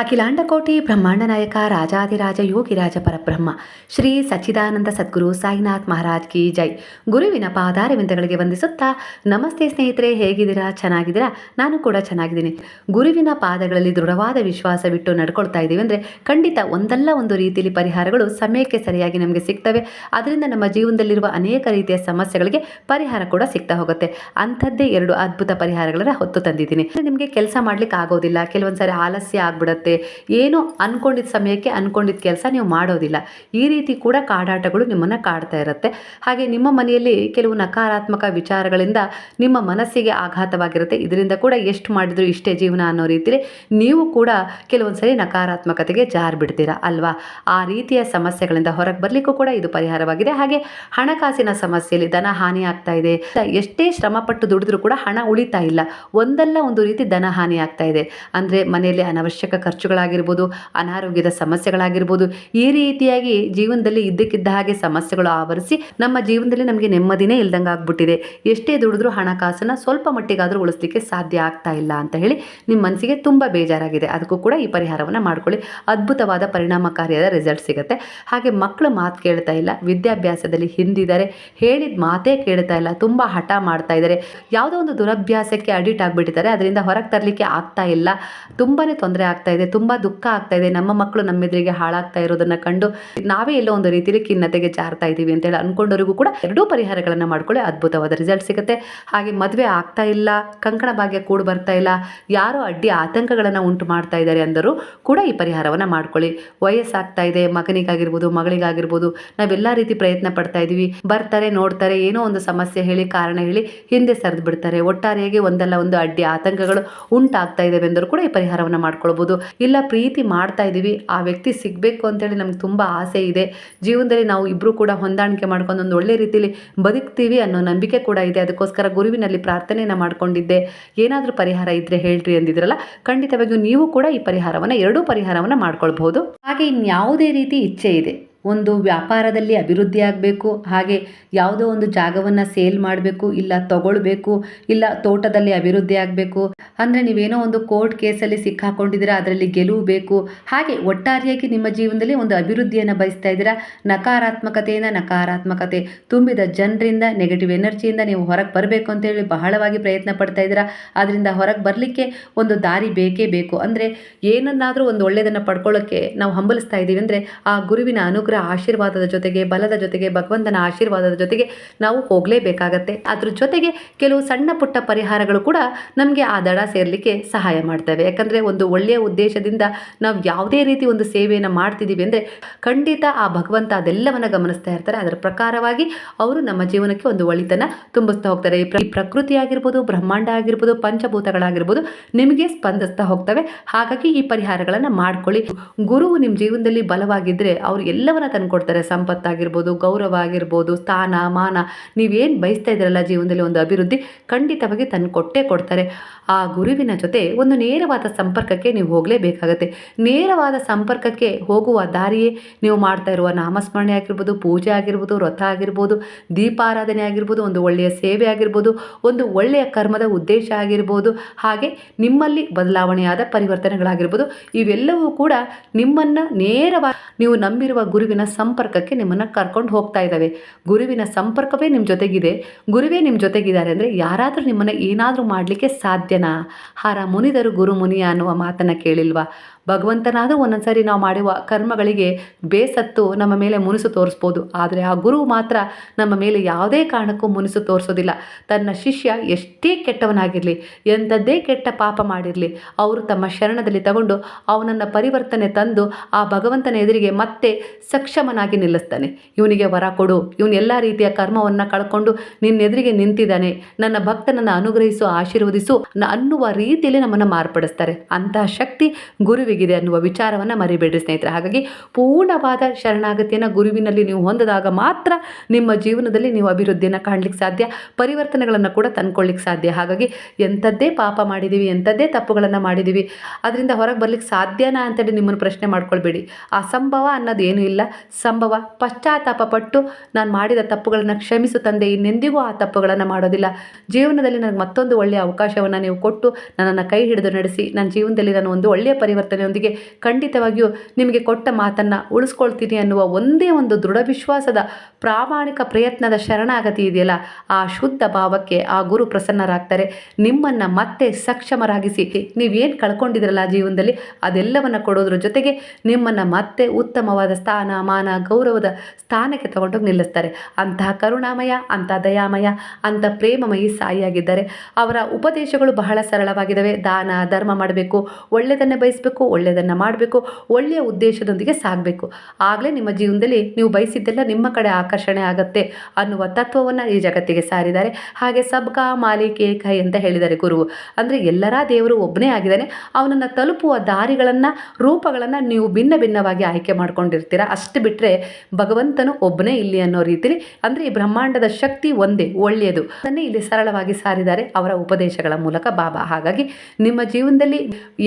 ಅಖಿಲಾಂಡಕೋಟಿ ಬ್ರಹ್ಮಾಂಡ ನಾಯಕ ರಾಜಾದಿರಾಜ ಯೋಗಿರಾಜ ಪರಬ್ರಹ್ಮ, ಶ್ರೀ ಸಚ್ಚಿದಾನಂದ ಸದ್ಗುರು ಸಾಯಿನಾಥ್ ಮಹಾರಾಜ್ ಕಿ ಜೈ. ಗುರುವಿನ ಪಾದಾರವಿಂದಗಳಿಗೆ ವಂದಿಸುತ್ತಾ, ನಮಸ್ತೆ ಸ್ನೇಹಿತರೆ, ಹೇಗಿದ್ದೀರಾ? ಚೆನ್ನಾಗಿದ್ದೀರಾ? ನಾನು ಕೂಡ ಚೆನ್ನಾಗಿದ್ದೀನಿ. ಗುರುವಿನ ಪಾದಗಳಲ್ಲಿ ದೃಢವಾದ ವಿಶ್ವಾಸವಿಟ್ಟು ನಡ್ಕೊಳ್ತಾ ಇದ್ದೀವಿ ಅಂದರೆ ಖಂಡಿತ ಒಂದಲ್ಲ ಒಂದು ರೀತಿಯಲ್ಲಿ ಪರಿಹಾರಗಳು ಸಮಯಕ್ಕೆ ಸರಿಯಾಗಿ ನಮಗೆ ಸಿಗ್ತವೆ. ಅದರಿಂದ ನಮ್ಮ ಜೀವನದಲ್ಲಿರುವ ಅನೇಕ ರೀತಿಯ ಸಮಸ್ಯೆಗಳಿಗೆ ಪರಿಹಾರ ಕೂಡ ಸಿಗ್ತಾ ಹೋಗುತ್ತೆ. ಅಂಥದ್ದೇ ಎರಡು ಅದ್ಭುತ ಪರಿಹಾರಗಳನ್ನ ಹೊತ್ತು ತಂದಿದ್ದೀನಿ. ನಿಮಗೆ ಕೆಲಸ ಮಾಡ್ಲಿಕ್ಕೆ ಆಗೋದಿಲ್ಲ ಕೆಲವೊಂದ್ಸರಿ ಆಲಸ್ಯ ಆಗ್ಬಿಡುತ್ತೆ. ಏನೋ ಅಂದ್ಕೊಂಡಿದ್ದ ಸಮಯಕ್ಕೆ ಅಂದ್ಕೊಂಡಿದ್ದ ಕೆಲಸ ನೀವು ಮಾಡೋದಿಲ್ಲ. ಈ ರೀತಿ ಕೂಡ ಕಾಡಾಟಗಳು ನಿಮ್ಮನ್ನು ಕಾಡ್ತಾ ಇರುತ್ತೆ. ಹಾಗೆ ನಿಮ್ಮ ಮನೆಯಲ್ಲಿ ಕೆಲವು ನಕಾರಾತ್ಮಕ ವಿಚಾರಗಳಿಂದ ನಿಮ್ಮ ಮನಸ್ಸಿಗೆ ಆಘಾತವಾಗಿರುತ್ತೆ. ಇದರಿಂದ ಕೂಡ ಎಷ್ಟು ಮಾಡಿದ್ರು ಇಷ್ಟೇ ಜೀವನ ಅನ್ನೋ ರೀತಿಯಲ್ಲಿ ನೀವು ಕೂಡ ಕೆಲವೊಂದ್ಸರಿ ನಕಾರಾತ್ಮಕತೆಗೆ ಜಾರ್ ಬಿಡ್ತೀರಾ ಅಲ್ವಾ? ಆ ರೀತಿಯ ಸಮಸ್ಯೆಗಳಿಂದ ಹೊರಗೆ ಬರಲಿಕ್ಕೂ ಕೂಡ ಇದು ಪರಿಹಾರವಾಗಿದೆ. ಹಾಗೆ ಹಣಕಾಸಿನ ಸಮಸ್ಯೆಯಲ್ಲಿ ಧನ ಹಾನಿ ಆಗ್ತಾ ಇದೆ. ಎಷ್ಟೇ ಶ್ರಮಪಟ್ಟು ದುಡಿದ್ರೂ ಕೂಡ ಹಣ ಉಳಿತಾ ಇಲ್ಲ. ಒಂದಲ್ಲ ಒಂದು ರೀತಿ ಧನ ಹಾನಿ ಆಗ್ತಾ ಇದೆ. ಅಂದರೆ ಮನೆಯಲ್ಲಿ ಅನವಶ್ಯಕ ಖರ್ಚುಗಳಾಗಿರ್ಬೋದು, ಅನಾರೋಗ್ಯದ ಸಮಸ್ಯೆಗಳಾಗಿರ್ಬೋದು, ಈ ರೀತಿಯಾಗಿ ಜೀವನದಲ್ಲಿ ಇದ್ದಕ್ಕಿದ್ದ ಹಾಗೆ ಸಮಸ್ಯೆಗಳು ಆವರಿಸಿ ನಮ್ಮ ಜೀವನದಲ್ಲಿ ನಮಗೆ ನೆಮ್ಮದಿನೇ ಇಲ್ದಂಗೆ ಆಗ್ಬಿಟ್ಟಿದೆ. ಎಷ್ಟೇ ದುಡಿದ್ರೂ ಹಣಕಾಸನ್ನು ಸ್ವಲ್ಪ ಮಟ್ಟಿಗಾದರೂ ಉಳಿಸ್ಲಿಕ್ಕೆ ಸಾಧ್ಯ ಆಗ್ತಾ ಇಲ್ಲ ಅಂತ ಹೇಳಿ ನಿಮ್ಮ ಮನಸ್ಸಿಗೆ ತುಂಬ ಬೇಜಾರಾಗಿದೆ. ಅದಕ್ಕೂ ಕೂಡ ಈ ಪರಿಹಾರವನ್ನು ಮಾಡ್ಕೊಳ್ಳಿ. ಅದ್ಭುತವಾದ ಪರಿಣಾಮಕಾರಿಯಾದ ರಿಸಲ್ಟ್ ಸಿಗುತ್ತೆ. ಹಾಗೆ ಮಕ್ಕಳು ಮಾತು ಕೇಳ್ತಾ ಇಲ್ಲ, ವಿದ್ಯಾಭ್ಯಾಸದಲ್ಲಿ ಹಿಂದಿದ್ದಾರೆ, ಹೇಳಿದ ಮಾತೇ ಕೇಳ್ತಾ ಇಲ್ಲ, ತುಂಬ ಹಠ ಮಾಡ್ತಾ ಇದ್ದಾರೆ. ಯಾವುದೋ ಒಂದು ದುರಭ್ಯಾಸಕ್ಕೆ ಅಡಿಟ್ ಆಗಿಬಿಟ್ಟಿದ್ದಾರೆ. ಅದರಿಂದ ಹೊರಗೆ ತರಲಿಕ್ಕೆ ಆಗ್ತಾ ಇಲ್ಲ. ತುಂಬಾ ತೊಂದರೆ ಆಗ್ತಾ ಇದೆ. ತುಂಬ ದುಃಖ ಆಗ್ತಾ ಇದೆ. ನಮ್ಮ ಮಕ್ಕಳು ನಮ್ಮೆದುರಿಗೆ ಹಾಳಾಗ್ತಾ ಇರೋದನ್ನ ಕಂಡು ನಾವೇ ಎಲ್ಲೋ ಒಂದು ರೀತಿಯಲ್ಲಿ ಖಿನ್ನತೆಗೆ ಜಾರ್ತಾ ಇದ್ದೀವಿ ಅಂತೇಳಿ ಅನ್ಕೊಂಡವರಿಗೂ ಕೂಡ ಎರಡೂ ಪರಿಹಾರಗಳನ್ನು ಮಾಡ್ಕೊಳ್ಳಿ. ಅದ್ಭುತವಾದ ರಿಸಲ್ಟ್ ಸಿಗುತ್ತೆ. ಹಾಗೆ ಮದುವೆ ಆಗ್ತಾ ಇಲ್ಲ, ಕಂಕಣ ಭಾಗ್ಯ ಕೂಡ ಬರ್ತಾ ಇಲ್ಲ, ಯಾರೋ ಅಡ್ಡಿ ಆತಂಕಗಳನ್ನು ಉಂಟು ಮಾಡ್ತಾ ಇದ್ದಾರೆ ಅಂದರೂ ಕೂಡ ಈ ಪರಿಹಾರವನ್ನು ಮಾಡ್ಕೊಳ್ಳಿ. ವಯಸ್ಸಾಗ್ತಾ ಇದೆ, ಮಗನಿಗಾಗಿರ್ಬೋದು, ಮಗಳಿಗಾಗಿರ್ಬೋದು, ನಾವೆಲ್ಲ ರೀತಿ ಪ್ರಯತ್ನ ಪಡ್ತಾ ಇದ್ದೀವಿ. ಬರ್ತಾರೆ, ನೋಡ್ತಾರೆ, ಏನೋ ಒಂದು ಸಮಸ್ಯೆ ಹೇಳಿ, ಕಾರಣ ಹೇಳಿ ಹಿಂದೆ ಸರಿದು ಬಿಡ್ತಾರೆ. ಒಟ್ಟಾರೆಯಾಗಿ ಒಂದಲ್ಲ ಒಂದು ಅಡ್ಡಿ ಆತಂಕಗಳು ಉಂಟಾಗ್ತಾ ಇದ್ದಾವೆ ಅಂದರೂ ಕೂಡ ಈ ಪರಿಹಾರವನ್ನು ಮಾಡ್ಕೊಳ್ಬೋದು. ಇಲ್ಲ ಪ್ರೀತಿ ಮಾಡ್ತಾ ಇದ್ದೀವಿ, ಆ ವ್ಯಕ್ತಿ ಸಿಗಬೇಕು ಅಂತೇಳಿ ನಮ್ಗೆ ತುಂಬ ಆಸೆ ಇದೆ. ಜೀವನದಲ್ಲಿ ನಾವು ಇಬ್ಬರು ಕೂಡ ಹೊಂದಾಣಿಕೆ ಮಾಡ್ಕೊಂಡು ಒಂದು ಒಳ್ಳೆ ರೀತಿಯಲ್ಲಿ ಬದುಕ್ತೀವಿ ಅನ್ನೋ ನಂಬಿಕೆ ಕೂಡ ಇದೆ. ಅದಕ್ಕೋಸ್ಕರ ಗುರುವಿನಲ್ಲಿ ಪ್ರಾರ್ಥನೆಯನ್ನು ಮಾಡ್ಕೊಂಡಿದ್ದೆ. ಏನಾದರೂ ಪರಿಹಾರ ಇದ್ದರೆ ಹೇಳ್ರಿ ಅಂದಿದ್ರಲ್ಲ, ಖಂಡಿತವಾಗಿಯೂ ನೀವು ಕೂಡ ಈ ಪರಿಹಾರವನ್ನು, ಎರಡೂ ಪರಿಹಾರವನ್ನು ಮಾಡ್ಕೊಳ್ಬಹುದು. ಹಾಗೆ ಇನ್ಯಾವುದೇ ರೀತಿ ಇಚ್ಛೆ ಇದೆ. ಒಂದು ವ್ಯಾಪಾರದಲ್ಲಿ ಅಭಿವೃದ್ಧಿ ಆಗಬೇಕು, ಹಾಗೆ ಯಾವುದೋ ಒಂದು ಜಾಗವನ್ನು ಸೇಲ್ ಮಾಡಬೇಕು, ಇಲ್ಲ ತಗೊಳ್ಬೇಕು, ಇಲ್ಲ ತೋಟದಲ್ಲಿ ಅಭಿವೃದ್ಧಿ ಆಗಬೇಕು. ಅಂದರೆ ನೀವೇನೋ ಒಂದು ಕೋರ್ಟ್ ಕೇಸಲ್ಲಿ ಸಿಕ್ಕಾಕೊಂಡಿದ್ದೀರ, ಅದರಲ್ಲಿ ಗೆಲುವು ಬೇಕು. ಹಾಗೆ ಒಟ್ಟಾರೆಯಾಗಿ ನಿಮ್ಮ ಜೀವನದಲ್ಲಿ ಒಂದು ಅಭಿವೃದ್ಧಿಯನ್ನು ಬಯಸ್ತಾ ಇದ್ದೀರಾ? ನಕಾರಾತ್ಮಕತೆಯಿಂದ ನಕಾರಾತ್ಮಕತೆ. ತುಂಬಿದ ಜನರಿಂದ ನೆಗೆಟಿವ್ ಎನರ್ಜಿಯಿಂದ ನೀವು ಹೊರಗೆ ಬರಬೇಕು ಅಂತೇಳಿ ಬಹಳವಾಗಿ ಪ್ರಯತ್ನ ಪಡ್ತಾ ಇದ್ದೀರಾ? ಅದರಿಂದ ಹೊರಗೆ ಬರಲಿಕ್ಕೆ ಒಂದು ದಾರಿ ಬೇಕೇ ಬೇಕು. ಅಂದರೆ ಏನನ್ನಾದರೂ ಒಂದು ಒಳ್ಳೆಯದನ್ನು ಪಡ್ಕೊಳ್ಳೋಕ್ಕೆ ನಾವು ಹಂಬಲಿಸ್ತಾ ಇದ್ದೀವಿ. ಅಂದರೆ ಆ ಗುರುವಿನ ಅನುಗ್ರಹ ಆಶೀರ್ವಾದದ ಜೊತೆಗೆ, ಬಲದ ಜೊತೆಗೆ, ಭಗವಂತನ ಆಶೀರ್ವಾದದ ಜೊತೆಗೆ ನಾವು ಹೋಗಲೇಬೇಕಾಗತ್ತೆ. ಅದ್ರ ಜೊತೆಗೆ ಕೆಲವು ಸಣ್ಣ ಪುಟ್ಟ ಪರಿಹಾರಗಳು ಕೂಡ ನಮಗೆ ಆ ದಡ ಸೇರಲಿಕ್ಕೆ ಸಹಾಯ ಮಾಡ್ತವೆ. ಯಾಕಂದರೆ ಒಂದು ಒಳ್ಳೆಯ ಉದ್ದೇಶದಿಂದ ನಾವು ಯಾವುದೇ ರೀತಿ ಒಂದು ಸೇವೆಯನ್ನು ಮಾಡ್ತಿದ್ದೀವಿ ಅಂದರೆ ಖಂಡಿತ ಆ ಭಗವಂತ ಅದೆಲ್ಲವನ್ನು ಗಮನಿಸ್ತಾ ಇರ್ತಾರೆ. ಅದರ ಪ್ರಕಾರವಾಗಿ ಅವರು ನಮ್ಮ ಜೀವನಕ್ಕೆ ಒಂದು ಒಳಿತನ ತುಂಬಿಸ್ತಾ ಹೋಗ್ತಾರೆ. ಈ ಪ್ರ- ಪ್ರಕೃತಿ ಆಗಿರ್ಬೋದು, ಬ್ರಹ್ಮಾಂಡ ಆಗಿರ್ಬೋದು, ಪಂಚಭೂತಗಳಾಗಿರ್ಬೋದು ನಿಮಗೆ ಸ್ಪಂದಿಸ್ತಾ ಹೋಗ್ತವೆ. ಹಾಗಾಗಿ ಈ ಪರಿಹಾರಗಳನ್ನು ಮಾಡ್ಕೊಳ್ಳಿ. ಗುರುವು ನಿಮ್ಮ ಜೀವನದಲ್ಲಿ ಬಲವಾಗಿದ್ದರೆ ಅವರು ಎಲ್ಲವನ್ನ ತಂದುಕೊಡ್ತಾರೆ. ಸಂಪತ್ತಾಗಿರ್ಬೋದು ಗೌರವ ಆಗಿರ್ಬೋದು ಸ್ಥಾನ, ಮಾನ, ನೀವೇನು ಬಯಸ್ತಾ ಇದ್ದೀರಲ್ಲ ಜೀವನದಲ್ಲಿ ಒಂದು ಅಭಿವೃದ್ಧಿ ಖಂಡಿತವಾಗಿ ತಂದು ಕೊಟ್ಟೇ ಕೊಡ್ತಾರೆ. ಆ ಗುರುವಿನ ಜೊತೆ ಒಂದು ನೇರವಾದ ಸಂಪರ್ಕಕ್ಕೆ ನೀವು ಹೋಗಲೇಬೇಕಾಗತ್ತೆ. ನೇರವಾದ ಸಂಪರ್ಕಕ್ಕೆ ಹೋಗುವ ದಾರಿಯೇ ನೀವು ಮಾಡ್ತಾ ಇರುವ ನಾಮಸ್ಮರಣೆ ಆಗಿರ್ಬೋದು, ಪೂಜೆ ಆಗಿರ್ಬೋದು, ವ್ರತ ಆಗಿರ್ಬೋದು, ದೀಪಾರಾಧನೆ ಆಗಿರ್ಬೋದು, ಒಂದು ಒಳ್ಳೆಯ ಸೇವೆ ಆಗಿರ್ಬೋದು, ಒಂದು ಒಳ್ಳೆಯ ಕರ್ಮದ ಉದ್ದೇಶ ಆಗಿರ್ಬೋದು, ಹಾಗೆ ನಿಮ್ಮಲ್ಲಿ ಬದಲಾವಣೆಯಾದ ಪರಿವರ್ತನೆಗಳಾಗಿರ್ಬೋದು, ಇವೆಲ್ಲವೂ ಕೂಡ ನಿಮ್ಮನ್ನು ನೇರವಾಗಿ ನೀವು ನಂಬಿರುವ ಗುರುವಿನ ಸಂಪರ್ಕಕ್ಕೆ ನಿಮ್ಮನ್ನು ಕರ್ಕೊಂಡು ಹೋಗ್ತಾ ಇದ್ದಾವೆ. ಗುರುವಿನ ಸಂಪರ್ಕವೇ ನಿಮ್ಮ ಜೊತೆಗಿದೆ. ಗುರುವೇ ನಿಮ್ಮ ಜೊತೆಗಿದ್ದಾರೆ ಅಂದರೆ ಯಾರಾದರೂ ನಿಮ್ಮನ್ನು ಏನಾದರೂ ಮಾಡಲಿಕ್ಕೆ ಸಾಧ್ಯನಾ? ಹಾರ ಮುನಿದರು ಗುರು ಮುನಿಯ ಅನ್ನುವ ಮಾತನ್ನು ಕೇಳಿಲ್ವಾ? ಭಗವಂತನಾದರೂ ಒಂದೊಂದ್ಸರಿ ನಾವು ಮಾಡುವ ಕರ್ಮಗಳಿಗೆ ಬೇಸತ್ತು ನಮ್ಮ ಮೇಲೆ ಮುನಿಸು ತೋರಿಸ್ಬೋದು. ಆದರೆ ಆ ಗುರು ಮಾತ್ರ ನಮ್ಮ ಮೇಲೆ ಯಾವುದೇ ಕಾರಣಕ್ಕೂ ಮುನಿಸು ತೋರಿಸೋದಿಲ್ಲ. ತನ್ನ ಶಿಷ್ಯ ಎಷ್ಟೇ ಕೆಟ್ಟವನಾಗಿರಲಿ, ಎಂಥದ್ದೇ ಕೆಟ್ಟ ಪಾಪ ಮಾಡಿರಲಿ, ಅವರು ತಮ್ಮ ಶರಣದಲ್ಲಿ ತಗೊಂಡು ಅವನನ್ನು ಪರಿವರ್ತನೆ ತಂದು ಆ ಭಗವಂತನ ಎದುರಿಗೆ ಮತ್ತೆ ಸಕ್ಷಮನಾಗಿ ನಿಲ್ಲಿಸ್ತಾನೆ. ಇವನಿಗೆ ವರ ಕೊಡು. ಇವನು ಎಲ್ಲ ರೀತಿಯ ಕರ್ಮವನ್ನು ಕಳ್ಕೊಂಡು ನಿನ್ನ ಎದುರಿಗೆ ನಿಂತಿದ್ದಾನೆ. ನನ್ನ ಭಕ್ತನನ್ನು ಅನುಗ್ರಹಿಸು, ಆಶೀರ್ವದಿಸು ಅನ್ನುವ ರೀತಿಯಲ್ಲಿ ನಮ್ಮನ್ನು ಮಾರ್ಪಡಿಸ್ತಾರೆ. ಅಂತಹ ಶಕ್ತಿ ಗುರುವಿಗಿದೆ ಅನ್ನುವ ವಿಚಾರವನ್ನು ಮರಿಬೇಡ್ರಿ ಸ್ನೇಹಿತರೆ. ಹಾಗಾಗಿ ಪೂರ್ಣವಾದ ಶರಣಾಗತಿಯನ್ನು ಗುರುವಿನಲ್ಲಿ ನೀವು ಹೊಂದಿದಾಗ ಮಾತ್ರ ನಿಮ್ಮ ಜೀವನದಲ್ಲಿ ನೀವು ಅಭಿವೃದ್ಧಿಯನ್ನು ಕಾಣಲಿಕ್ಕೆ ಸಾಧ್ಯ, ಪರಿವರ್ತನೆಗಳನ್ನು ಕೂಡ ತಂದ್ಕೊಳ್ಳಿಕ್ಕೆ ಸಾಧ್ಯ. ಹಾಗಾಗಿ ಎಂಥದ್ದೇ ಪಾಪ ಮಾಡಿದ್ದೀವಿ ಎಂಥದ್ದೇ ತಪ್ಪುಗಳನ್ನು ಮಾಡಿದ್ದೀವಿ ಅದರಿಂದ ಹೊರಗೆ ಬರಲಿಕ್ಕೆ ಸಾಧ್ಯನಾ ಅಂತೇಳಿ ನಿಮ್ಮನ್ನು ಪ್ರಶ್ನೆ ಮಾಡ್ಕೊಳ್ಬೇಡಿ. ಅಸಂಭವ ಸಂಭವ ಅನ್ನೋದು ಏನೂ ಇಲ್ಲ. ಸಂಭವ ಪಶ್ಚಾತ್ತಾಪ ಪಟ್ಟು ನಾನು ಮಾಡಿದ ತಪ್ಪುಗಳನ್ನು ಕ್ಷಮಿಸು ತಂದೆ, ಇನ್ನೆಂದಿಗೂ ಆ ತಪ್ಪುಗಳನ್ನು ಮಾಡೋದಿಲ್ಲ. ಜೀವನದಲ್ಲಿ ನನಗೆ ಮತ್ತೊಂದು ಒಳ್ಳೆಯ ಅವಕಾಶವನ್ನು ನೀವು ಕೊಟ್ಟು ನನ್ನನ್ನು ಕೈ ಹಿಡಿದು ನಡೆಸಿ ನನ್ನ ಜೀವನದಲ್ಲಿ ನಾನು ಒಂದು ಒಳ್ಳೆಯ ಪರಿವರ್ತನೆ ಪ್ರಾರ್ಥನೆಯೊಂದಿಗೆ ಖಂಡಿತವಾಗಿಯೂ ನಿಮಗೆ ಕೊಟ್ಟ ಮಾತನ್ನು ಉಳಿಸ್ಕೊಳ್ತೀನಿ ಅನ್ನುವ ಒಂದೇ ಒಂದು ದೃಢ ವಿಶ್ವಾಸದ ಪ್ರಾಮಾಣಿಕ ಪ್ರಯತ್ನದ ಶರಣಾಗತಿ ಇದೆಯಲ್ಲ, ಆ ಶುದ್ಧ ಭಾವಕ್ಕೆ ಆ ಗುರು ಪ್ರಸನ್ನರಾಗ್ತಾರೆ. ನಿಮ್ಮನ್ನು ಮತ್ತೆ ಸಕ್ಷಮರಾಗಿಸಿ, ನೀವೇನು ಕಳ್ಕೊಂಡಿದ್ರಲ್ಲ ಜೀವನದಲ್ಲಿ, ಅದೆಲ್ಲವನ್ನು ಕೊಡೋದ್ರ ಜೊತೆಗೆ ನಿಮ್ಮನ್ನು ಮತ್ತೆ ಉತ್ತಮವಾದ ಸ್ಥಾನ, ಮಾನ, ಗೌರವದ ಸ್ಥಾನಕ್ಕೆ ತಗೊಂಡೋಗಿ ನಿಲ್ಲಿಸ್ತಾರೆ. ಅಂತಹ ಕರುಣಾಮಯ, ಅಂಥ ದಯಾಮಯ, ಅಂಥ ಪ್ರೇಮಮಯಿ ಸಾಯಿಯಾಗಿದ್ದಾರೆ. ಅವರ ಉಪದೇಶಗಳು ಬಹಳ ಸರಳವಾಗಿದ್ದಾವೆ. ದಾನ, ಧರ್ಮ ಮಾಡಬೇಕು ಒಳ್ಳೆಯದನ್ನೇ ಬಯಸಬೇಕು ಒಳ್ಳೆಯದನ್ನು ಮಾಡಬೇಕು, ಒಳ್ಳೆಯ ಉದ್ದೇಶದೊಂದಿಗೆ ಸಾಗಬೇಕು. ಆಗಲೇ ನಿಮ್ಮ ಜೀವನದಲ್ಲಿ ನೀವು ಬಯಸಿದ್ದೆಲ್ಲ ನಿಮ್ಮ ಕಡೆ ಆಕರ್ಷಣೆ ಆಗುತ್ತೆ ಅನ್ನುವ ತತ್ವವನ್ನು ಈ ಜಗತ್ತಿಗೆ ಸಾರಿದ್ದಾರೆ. ಹಾಗೆ ಸಬ್ಕಾ ಮಾಲಿಕೆ ಕೈ ಅಂತ ಹೇಳಿದ್ದಾರೆ ಗುರು. ಅಂದರೆ ಎಲ್ಲರ ದೇವರು ಒಬ್ಬನೇ ಆಗಿದ್ದಾನೆ. ಅವನನ್ನು ತಲುಪುವ ದಾರಿಗಳನ್ನು, ರೂಪಗಳನ್ನು ನೀವು ಭಿನ್ನ ಭಿನ್ನವಾಗಿ ಆಯ್ಕೆ ಮಾಡ್ಕೊಂಡಿರ್ತೀರ. ಅಷ್ಟು ಬಿಟ್ಟರೆ ಭಗವಂತನು ಒಬ್ಬನೇ ಇಲ್ಲಿ ಅನ್ನೋ ರೀತಿಲಿ, ಅಂದರೆ ಈ ಬ್ರಹ್ಮಾಂಡದ ಶಕ್ತಿ ಒಂದೇ, ಒಳ್ಳೆಯದು. ಅದನ್ನೇ ಇಲ್ಲಿ ಸರಳವಾಗಿ ಸಾರಿದ್ದಾರೆ ಅವರ ಉಪದೇಶಗಳ ಮೂಲಕ. ಬಾಬಾ, ಹಾಗಾಗಿ ನಿಮ್ಮ ಜೀವನದಲ್ಲಿ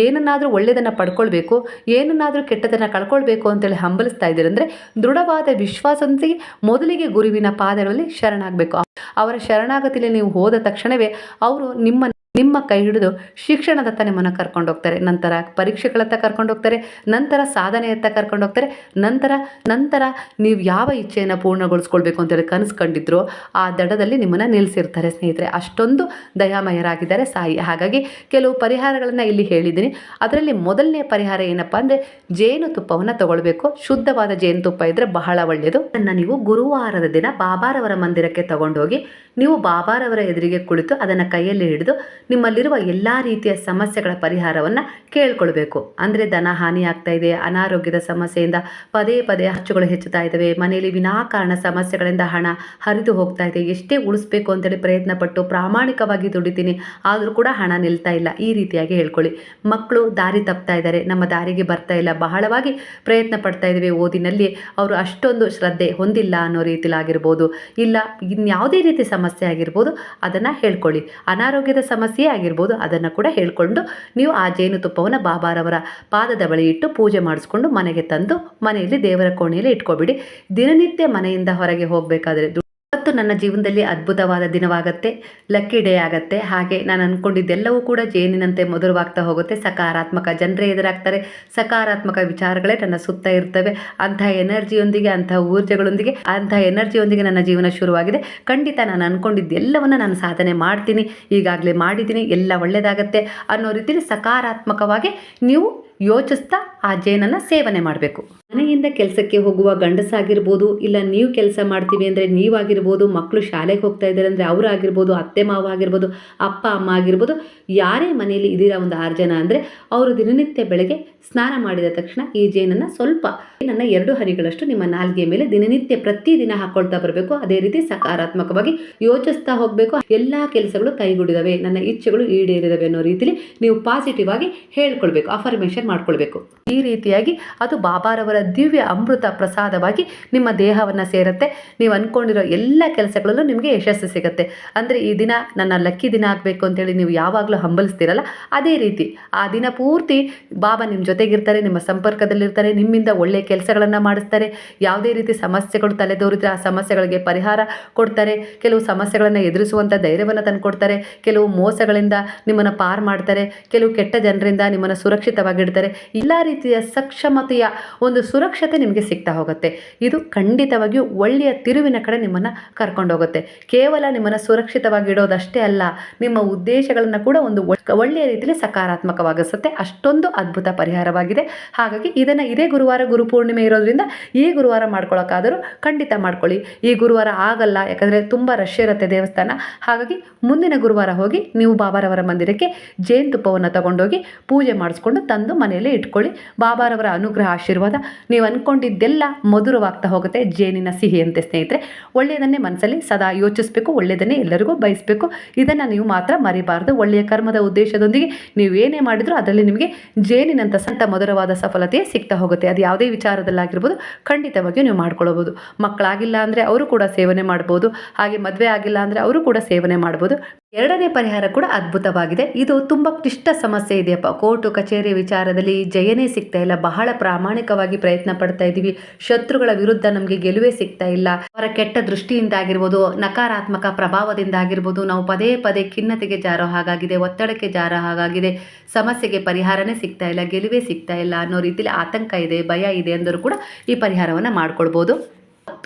ಏನನ್ನಾದರೂ ಒಳ್ಳೆಯದನ್ನು ಪಡ್ಕೊಳ್ಬೇಕು ಏನನ್ನಾದರೂ ಕೆಟ್ಟದನ್ನು ಕಳ್ಕೊಳ್ಬೇಕು ಅಂತೇಳಿ ಹಂಬಲಿಸ್ತಾ ಇದ್ದೀರಂದರೆ ದೃಢವಾದ ವಿಶ್ವಾಸದೊಂದಿಗೆ ಮೊದಲಿಗೆ ಗುರುವಿನ ಪಾದಗಳಲ್ಲಿ ಶರಣಾಗಬೇಕು. ಅವರ ಶರಣಾಗತಿಯಲ್ಲಿ ನೀವು ಹೋದ ತಕ್ಷಣವೇ ಅವರು ನಿಮ್ಮ ನಿಮ್ಮ ಕೈ ಹಿಡಿದು ಶಿಕ್ಷಣದತ್ತ ನಿಮ್ಮನ್ನು ಕರ್ಕೊಂಡು ಹೋಗ್ತಾರೆ. ನಂತರ ಪರೀಕ್ಷೆಗಳತ್ತ ಕರ್ಕೊಂಡು ಹೋಗ್ತಾರೆ. ನಂತರ ಸಾಧನೆಯತ್ತ ಕರ್ಕೊಂಡು ಹೋಗ್ತಾರೆ. ನಂತರ ನಂತರ ನೀವು ಯಾವ ಇಚ್ಛೆಯನ್ನು ಪೂರ್ಣಗೊಳಿಸ್ಕೊಳ್ಬೇಕು ಅಂತೇಳಿ ಕನಸು ಕಂಡಿದ್ರು ಆ ದಡದಲ್ಲಿ ನಿಮ್ಮನ್ನು ನಿಲ್ಲಿಸಿರ್ತಾರೆ ಸ್ನೇಹಿತರೆ. ಅಷ್ಟೊಂದು ದಯಾಮಯರಾಗಿದ್ದಾರೆ ಸಾಯಿ. ಹಾಗಾಗಿ ಕೆಲವು ಪರಿಹಾರಗಳನ್ನು ಇಲ್ಲಿ ಹೇಳಿದ್ದೀನಿ. ಅದರಲ್ಲಿ ಮೊದಲನೇ ಪರಿಹಾರ ಏನಪ್ಪ ಅಂದರೆ ಜೇನುತುಪ್ಪವನ್ನು ತಗೊಳ್ಬೇಕು. ಶುದ್ಧವಾದ ಜೇನುತುಪ್ಪ ಇದ್ದರೆ ಬಹಳ ಒಳ್ಳೆಯದು ಅದನ್ನು ನೀವು ಗುರುವಾರದ ದಿನ ಬಾಬಾರವರ ಮಂದಿರಕ್ಕೆ ತಗೊಂಡೋಗಿ ನೀವು ಬಾಬಾರವರ ಎದುರಿಗೆ ಕುಳಿತು ಅದನ್ನು ಕೈಯಲ್ಲಿ ಹಿಡಿದು ನಿಮ್ಮಲ್ಲಿರುವ ಎಲ್ಲ ರೀತಿಯ ಸಮಸ್ಯೆಗಳ ಪರಿಹಾರವನ್ನು ಕೇಳ್ಕೊಳ್ಬೇಕು. ಅಂದರೆ ದನ ಹಾನಿ ಆಗ್ತಾ ಇದೆ, ಅನಾರೋಗ್ಯದ ಸಮಸ್ಯೆಯಿಂದ ಪದೇ ಪದೇ ಖರ್ಚುಗಳು ಹೆಚ್ಚುತ್ತಾ ಇದ್ದಾವೆ ಮನೆಯಲ್ಲಿ ವಿನಾಕಾರಣ ಸಮಸ್ಯೆಗಳಿಂದ ಹಣ ಹರಿದು ಹೋಗ್ತಾ ಇದೆ, ಎಷ್ಟೇ ಉಳಿಸ್ಬೇಕು ಅಂತೇಳಿ ಪ್ರಯತ್ನ ಪಟ್ಟು ಪ್ರಾಮಾಣಿಕವಾಗಿ ದುಡಿತೀನಿ, ಆದರೂ ಕೂಡ ಹಣ ನಿಲ್ತಾ ಇಲ್ಲ, ಈ ರೀತಿಯಾಗಿ ಹೇಳ್ಕೊಳ್ಳಿ. ಮಕ್ಕಳು ದಾರಿ ತಪ್ತಾ ಇದ್ದಾರೆ, ನಮ್ಮ ದಾರಿಗೆ ಬರ್ತಾ ಇಲ್ಲ, ಬಹಳವಾಗಿ ಪ್ರಯತ್ನ ಪಡ್ತಾ ಇದ್ದೀವಿ ಓದಿನಲ್ಲಿ ಅವರು ಅಷ್ಟೊಂದು ಶ್ರದ್ಧೆ ಹೊಂದಿಲ್ಲ ಅನ್ನೋ ರೀತಿಲಾಗಿರ್ಬೋದು. ಇಲ್ಲ, ಇನ್ಯಾವುದೇ ರೀತಿ ಸಮಸ್ಯೆ ಆಗಿರ್ಬೋದು, ಅದನ್ನು ಹೇಳ್ಕೊಳ್ಳಿ. ಅನಾರೋಗ್ಯದ ಸಮಸ್ಯೆ ಆಗಿರ್ಬೋದು, ಅದನ್ನು ಕೂಡ ಹೇಳ್ಕೊಂಡು ನೀವು ಆ ಜೇನುತುಪ್ಪವನ್ನು ಬಾಬಾರವರ ಪಾದದ ಬಳಿ ಇಟ್ಟು ಪೂಜೆ ಮಾಡಿಸ್ಕೊಂಡು ಮನೆಗೆ ತಂದು ಮನೆಯಲ್ಲಿ ದೇವರ ಕೋಣೆಯಲ್ಲಿ ಇಟ್ಕೊಬಿಡಿ. ದಿನನಿತ್ಯ ಮನೆಯಿಂದ ಹೊರಗೆ ಹೋಗಬೇಕಾದ್ರೆ ಇವತ್ತು ನನ್ನ ಜೀವನದಲ್ಲಿ ಅದ್ಭುತವಾದ ದಿನವಾಗತ್ತೆ ಲಕ್ಕಿ ಡೇ ಆಗುತ್ತೆ ಹಾಗೆ ನಾನು ಅಂದ್ಕೊಂಡಿದ್ದೆಲ್ಲವೂ ಕೂಡ ಜೇನಿನಂತೆ ಮಧುರವಾಗ್ತಾ ಹೋಗುತ್ತೆ. ಸಕಾರಾತ್ಮಕ ಜನರೇ ಎದುರಾಗ್ತಾರೆ. ಸಕಾರಾತ್ಮಕ ವಿಚಾರಗಳೇ ನನ್ನ ಸುತ್ತ ಇರ್ತವೆ. ಅಂಥ ಎನರ್ಜಿಯೊಂದಿಗೆ, ಅಂಥ ಊರ್ಜೆಗಳೊಂದಿಗೆ, ಅಂಥ ಎನರ್ಜಿಯೊಂದಿಗೆ ನನ್ನ ಜೀವನ ಶುರುವಾಗಿದೆ. ಖಂಡಿತ ನಾನು ಅಂದ್ಕೊಂಡಿದ್ದೆಲ್ಲವನ್ನು ನಾನು ಸಾಧನೆ ಮಾಡ್ತೀನಿ. ಈಗಾಗಲೇ ಮಾಡಿದ್ದೀನಿ. ಎಲ್ಲ ಒಳ್ಳೆಯದಾಗತ್ತೆ ಅನ್ನೋ ರೀತಿಯಲ್ಲಿ ಸಕಾರಾತ್ಮಕವಾಗಿ ನೀವು ಯೋಚಿಸ್ತಾ ಆ ಜೇನನ್ನು ಸೇವನೆ ಮಾಡಬೇಕು. ಮನೆಯಿಂದ ಕೆಲಸಕ್ಕೆ ಹೋಗುವ ಗಂಡಸಾಗಿರ್ಬೋದು, ಇಲ್ಲ ನೀವು ಕೆಲಸ ಮಾಡ್ತೀವಿ ಅಂದರೆ ನೀವಾಗಿರ್ಬೋದು ಮಕ್ಕಳು ಶಾಲೆಗೆ ಹೋಗ್ತಾ ಇದ್ದಾರೆ ಅಂದರೆ ಅವರಾಗಿರ್ಬೋದು, ಅತ್ತೆ ಮಾವ ಆಗಿರ್ಬೋದು, ಅಪ್ಪ, ಅಮ್ಮ ಆಗಿರ್ಬೋದು, ಯಾರೇ ಮನೆಯಲ್ಲಿ ಇದ್ದೀರಾ ಒಂದು ಆರು ಜನ ಅಂದರೆ ಅವರು ದಿನನಿತ್ಯ ಬೆಳಗ್ಗೆ ಸ್ನಾನ ಮಾಡಿದ ತಕ್ಷಣ ಈ ಜೇನನ್ನು ಸ್ವಲ್ಪ ನನ್ನ ಎರಡು ಹನಿಗಳಷ್ಟು ನಿಮ್ಮ ನಾಲ್ಗೆ ಮೇಲೆ ದಿನನಿತ್ಯ ಪ್ರತಿದಿನ ಹಾಕೊಳ್ತಾ ಬರಬೇಕು. ಅದೇ ರೀತಿ ಸಕಾರಾತ್ಮಕವಾಗಿ ಯೋಚಿಸ್ತಾ ಹೋಗಬೇಕು. ಎಲ್ಲ ಕೆಲಸಗಳು ಕೈಗೂಡಿದವೆ. ನನ್ನ ಇಚ್ಛೆಗಳು ಈಡೇರಿದವೆ ಅನ್ನೋ ರೀತಿಯಲ್ಲಿ ನೀವು ಪಾಸಿಟಿವ್ ಆಗಿ ಹೇಳ್ಕೊಳ್ಬೇಕು ಅಫರ್ಮೇಷನ್ ಮಾಡ್ಕೊಳ್ಬೇಕು. ಈ ರೀತಿಯಾಗಿ ಅದು ಬಾಬಾರವರ ದಿವ್ಯ ಅಮೃತ ಪ್ರಸಾದವಾಗಿ ನಿಮ್ಮ ದೇಹವನ್ನು ಸೇರುತ್ತೆ. ನೀವು ಅಂದ್ಕೊಂಡಿರೋ ಎಲ್ಲ ಕೆಲಸಗಳಲ್ಲೂ ನಿಮಗೆ ಯಶಸ್ಸು ಸಿಗುತ್ತೆ. ಅಂದರೆ ಈ ದಿನ ನನ್ನ ಲಕ್ಕಿ ದಿನ ಆಗಬೇಕು ಅಂತೇಳಿ ನೀವು ಯಾವಾಗಲೂ ಹಂಬಲಿಸ್ತೀರಲ್ಲ, ಅದೇ ರೀತಿ ಆ ದಿನ ಪೂರ್ತಿ ಬಾಬಾ ನಿಮ್ಮ ಜೊತೆಗಿರ್ತಾರೆ, ನಿಮ್ಮ ಸಂಪರ್ಕದಲ್ಲಿರ್ತಾರೆ, ನಿಮ್ಮಿಂದ ಒಳ್ಳೆಯ ಕೆಲಸಗಳನ್ನು ಮಾಡಿಸ್ತಾರೆ. ಯಾವುದೇ ರೀತಿ ಸಮಸ್ಯೆಗಳು ತಲೆದೋರಿದ್ರೆ ಆ ಸಮಸ್ಯೆಗಳಿಗೆ ಪರಿಹಾರ ಕೊಡ್ತಾರೆ. ಕೆಲವು ಸಮಸ್ಯೆಗಳನ್ನು ಎದುರಿಸುವಂಥ ಧೈರ್ಯವನ್ನು ತಂದುಕೊಡ್ತಾರೆ. ಕೆಲವು ಮೋಸಗಳಿಂದ ನಿಮ್ಮನ್ನು ಪಾರು ಮಾಡ್ತಾರೆ. ಕೆಲವು ಕೆಟ್ಟ ಜನರಿಂದ ನಿಮ್ಮನ್ನು ಸುರಕ್ಷಿತವಾಗಿಡ್ತಾರೆ. ಎಲ್ಲ ರೀತಿಯ ಸಕ್ಷಮತೆಯ ಒಂದು ಸುರಕ್ಷತೆ ನಿಮಗೆ ಸಿಗ್ತಾ ಹೋಗುತ್ತೆ. ಇದು ಖಂಡಿತವಾಗಿಯೂ ಒಳ್ಳೆಯ ತಿರುವಿನ ಕಡೆ ನಿಮ್ಮನ್ನು ಕರ್ಕೊಂಡೋಗುತ್ತೆ ಕೇವಲ ನಿಮ್ಮನ್ನು ಸುರಕ್ಷಿತವಾಗಿ ಇಡೋದಷ್ಟೇ ಅಲ್ಲ, ನಿಮ್ಮ ಉದ್ದೇಶಗಳನ್ನು ಕೂಡ ಒಂದು ಒಳ್ಳೆಯ ರೀತಿಯಲ್ಲಿ ಸಕಾರಾತ್ಮಕವಾಗಿಸುತ್ತೆ. ಅಷ್ಟೊಂದು ಅದ್ಭುತ ಪರಿಹಾರವಾಗಿದೆ. ಹಾಗಾಗಿ ಇದನ್ನು ಇದೇ ಗುರುವಾರ ಗುರುಪೂರ್ಣಿಮೆ ಇರೋದ್ರಿಂದ ಈ ಗುರುವಾರ ಮಾಡ್ಕೊಳ್ಳೋಕ್ಕಾದರೂ ಖಂಡಿತ ಮಾಡ್ಕೊಳ್ಳಿ. ಈ ಗುರುವಾರ ಆಗಲ್ಲ, ಯಾಕಂದರೆ ತುಂಬ ರಶ್ ಇರುತ್ತೆ ದೇವಸ್ಥಾನ. ಹಾಗಾಗಿ ಮುಂದಿನ ಗುರುವಾರ ಹೋಗಿ ನೀವು ಬಾಬಾರವರ ಮಂದಿರಕ್ಕೆ ಜೇನುತುಪ್ಪವನ್ನು ತಗೊಂಡೋಗಿ ಪೂಜೆ ಮಾಡಿಸ್ಕೊಂಡು ತಂದು ಮನೆಯಲ್ಲೇ ಇಟ್ಕೊಳ್ಳಿ. ಬಾಬಾರವರ ಅನುಗ್ರಹ, ಆಶೀರ್ವಾದ ನೀವು ಅಂದ್ಕೊಂಡಿದ್ದೆಲ್ಲ ಮಧುರವಾಗ್ತಾ ಹೋಗುತ್ತೆ ಜೇನಿನ ಸಿಹಿ ಸಿಹಿಯಂತೆ ಸ್ನೇಹಿತರೆ. ಒಳ್ಳೆಯದನ್ನೇ ಮನಸ್ಸಲ್ಲಿ ಸದಾ ಯೋಚಿಸಬೇಕು, ಒಳ್ಳೆಯದನ್ನೇ ಎಲ್ಲರಿಗೂ ಬಯಸಬೇಕು. ಇದನ್ನು ನೀವು ಮಾತ್ರ ಮರಿಬಾರ್ದು. ಒಳ್ಳೆಯ ಕರ್ಮದ ಉದ್ದೇಶದೊಂದಿಗೆ ನೀವು ಏನೇ ಮಾಡಿದರೂ ಅದರಲ್ಲಿ ನಿಮಗೆ ಜೇನಿನಂಥ ಸಂತ ಮಧುರವಾದ ಸಫಲತೆ ಸಿಗ್ತಾ ಹೋಗುತ್ತೆ. ಅದು ಯಾವುದೇ ವಿಚಾರದಲ್ಲಾಗಿರ್ಬೋದು, ಖಂಡಿತವಾಗಿಯೂ ನೀವು ಮಾಡ್ಕೊಳ್ಬೋದು. ಮಕ್ಕಳಾಗಿಲ್ಲ ಅಂದರೆ ಅವರು ಕೂಡ ಸೇವನೆ ಮಾಡ್ಬೋದು. ಹಾಗೆ ಮದುವೆ ಆಗಿಲ್ಲ ಅಂದರೆ ಅವರು ಕೂಡ ಸೇವನೆ ಮಾಡ್ಬೋದು. ಎರಡನೇ ಪರಿಹಾರ ಕೂಡ ಅದ್ಭುತವಾಗಿದೆ. ಇದು ತುಂಬ ಕ್ಲಿಷ್ಟ ಸಮಸ್ಯೆ ಇದೆಯಪ್ಪ ಕೋರ್ಟು, ಕಚೇರಿ ವಿಚಾರದಲ್ಲಿ ಜಯನೇ ಸಿಗ್ತಾ ಇಲ್ಲ. ಬಹಳ ಪ್ರಾಮಾಣಿಕವಾಗಿ ಪ್ರಯತ್ನ ಪಡ್ತಾ ಇದ್ದೀವಿ. ಶತ್ರುಗಳ ವಿರುದ್ಧ ನಮಗೆ ಗೆಲುವೇ ಸಿಗ್ತಾ ಇಲ್ಲ. ಅವರ ಕೆಟ್ಟ ದೃಷ್ಟಿಯಿಂದ ಆಗಿರ್ಬೋದು, ನಕಾರಾತ್ಮಕ ಪ್ರಭಾವದಿಂದ ಆಗಿರ್ಬೋದು, ನಾವು ಪದೇ ಪದೇ ಖಿನ್ನತೆಗೆ ಜಾರೋ ಹಾಗಾಗಿದೆ, ಒತ್ತಡಕ್ಕೆ ಜಾರೋ ಹಾಗಾಗಿದೆ. ಸಮಸ್ಯೆಗೆ ಪರಿಹಾರನೇ ಸಿಗ್ತಾ ಇಲ್ಲ, ಗೆಲುವೇ ಸಿಗ್ತಾ ಇಲ್ಲ ಅನ್ನೋ ರೀತಿಯಲ್ಲಿ ಆತಂಕ ಇದೆ, ಭಯ ಇದೆ ಅಂದರೂ ಕೂಡ ಈ ಪರಿಹಾರವನ್ನು ಮಾಡ್ಕೊಳ್ಬೋದು.